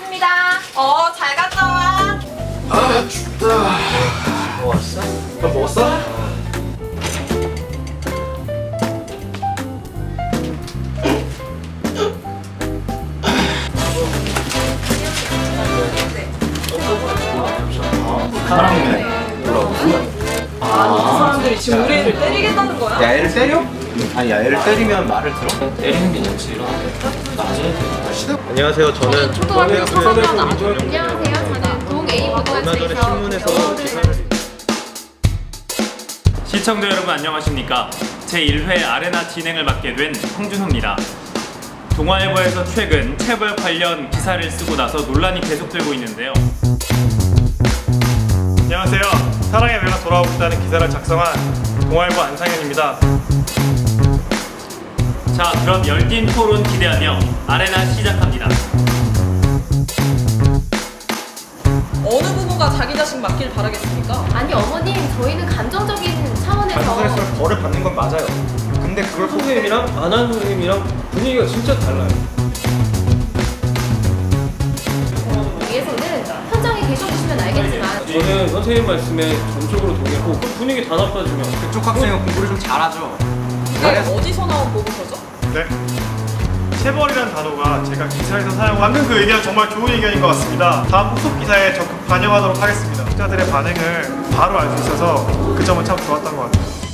다녀오겠습니다. 어, 잘 갔다 와. 아 춥다 뭐 왔어? 너 먹었어? 사랑이네 아, 사람들이 지금 우리 애를 때리겠다는 거야? 야 애를 때려? 아니 야 애를 때리면 말을 들어? 때리는 게 좋지 이러는데 낮에 안녕하세요. 저는 초등학교 4학년 아주 안녕하세요. 저는 동 A 얼마 전에 고등학교에서 신문에서 기사를 시청자 여러분 안녕하십니까? 제1회 아레나 진행을 맡게 된 황준호입니다. 동아일보에서 최근 체벌 관련 기사를 쓰고 나서 논란이 계속되고 있는데요 안녕하세요. 사랑의 배가 돌아오고 있다는 기사를 작성한 동아일보 안상현입니다. 자 그럼 열띤 토론 기대하며 아레나 시작합니다. 어느 부모가 자기 자식 맡길 바라겠습니까? 아니 어머님 저희는 감정적인 차원에서 스트레스를 벌을 받는 건 맞아요. 근데 그걸 선생님이랑 안 하는 선생님이랑 분위기가 진짜 달라요 계셔보시면 알겠지만 저는 선생님 말씀에 전적으로 동의하고 그 분위기 다 나빠지면 그쪽 학생은 공부를 좀 잘하죠 이게 어디서 나온 보고서죠? 네. 체벌이라는 단어가 제가 기사에서 사용한 방금 그 의견 정말 좋은 의견인 것 같습니다. 다음 후속 기사에 적극 반영하도록 하겠습니다. 시청자들의 반응을 바로 알 수 있어서 그 점은 참 좋았던 것 같아요.